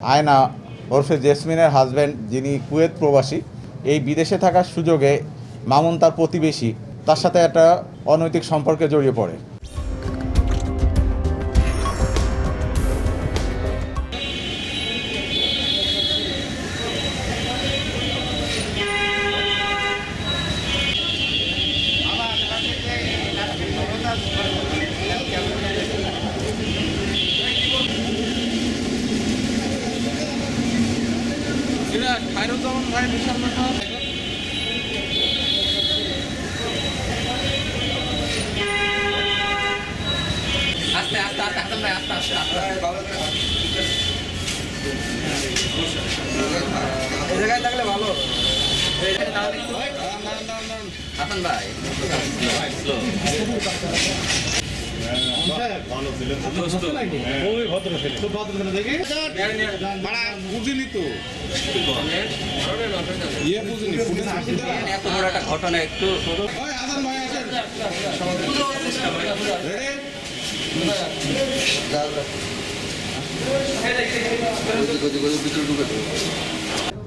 আয়না ওরফে জেসমিনের হাজব্যান্ড যিনি কুয়েত প্রবাসী, এই বিদেশে থাকার সুযোগে মামুন তার প্রতিবেশী, তার সাথে একটা অনৈতিক সম্পর্কে জড়িয়ে পড়ে। আস্তে আস্তে আস্তে হাসান ভাই আস্তে আস্তে আস্তে। জায়গায় থাকলে ভালো।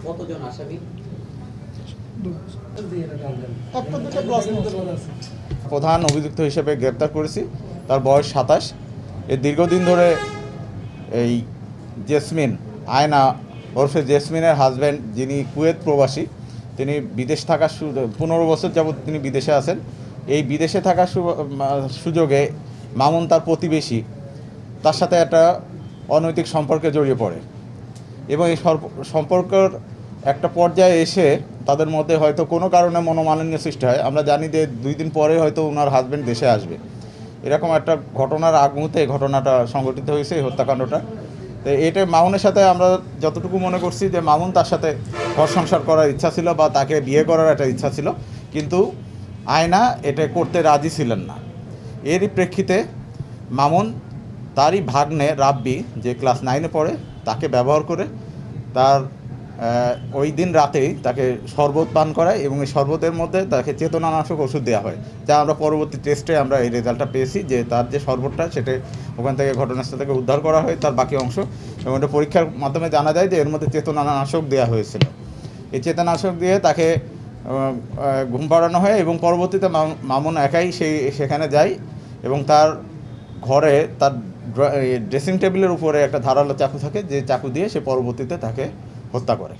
কতজন আসামি? প্রধান অভিযুক্ত হিসেবে গ্রেপ্তার করেছি। তার বয়স সাতাশ। এর দীর্ঘদিন ধরে এই জেসমিন, আয়না ওরফে জেসমিনের হাজব্যান্ড যিনি কুয়েত প্রবাসী, তিনি বিদেশ থাকার সু- পনেরো বছর যাবৎ তিনি বিদেশে আছেন। এই বিদেশে থাকার সুযোগে মামুন তার প্রতিবেশী, তার সাথে একটা অনৈতিক সম্পর্কে জড়িয়ে পড়ে এবং এই সম্পর্কের একটা পর্যায়ে এসে তাদের মধ্যে হয়তো কোনো কারণে মনোমালিন্য সৃষ্টি হয়। আমরা জানি যে দুই দিন পরে হয়তো ওনার হাজব্যান্ড দেশে আসবে। এরকম একটা ঘটনার আগ মুহূর্তে ঘটনাটা সংঘটিত হয়েছে, এই হত্যাকাণ্ডটা। তো এটা মামুনের সাথে আমরা যতটুকু মনে করছি যে মামুন তার সাথে ঘর সংসার করার ইচ্ছা ছিল বা তাকে বিয়ে করার একটা ইচ্ছা ছিল, কিন্তু আয়না এটা করতে রাজি ছিলেন না। এরই প্রেক্ষিতে মামুন তারই ভাগ্নে রাব্বি যে ক্লাস নাইনে পড়ে, তাকে ব্যবহার করে তার ওই দিন রাতেই তাকে শরবত পান করায় এবং এই শরবতের মধ্যে তাকে চেতনানাশক ওষুধ দেওয়া হয়, যা আমরা পরবর্তী টেস্টে আমরা এই রেজাল্টটা পেয়েছি যে তার যে শরবতটা সেটা ওখান থেকে ঘটনাস্থল থেকে উদ্ধার করা হয় তার বাকি অংশ এবং এটা পরীক্ষার মাধ্যমে জানা যায় যে এর মধ্যে চেতনানাশক দেওয়া হয়েছিল। এই চেতনাশক দিয়ে তাকে ঘুম পাড়ানো হয় এবং পরবর্তীতে মাম- মামুন একাই সেই, সেখানে যায় এবং তার ঘরে তার ড্রেসিং টেবিলের উপরে একটা ধারালো চাকু থাকে, যে চাকু দিয়ে সে পরবর্তীতে তাকে হত্যা করে।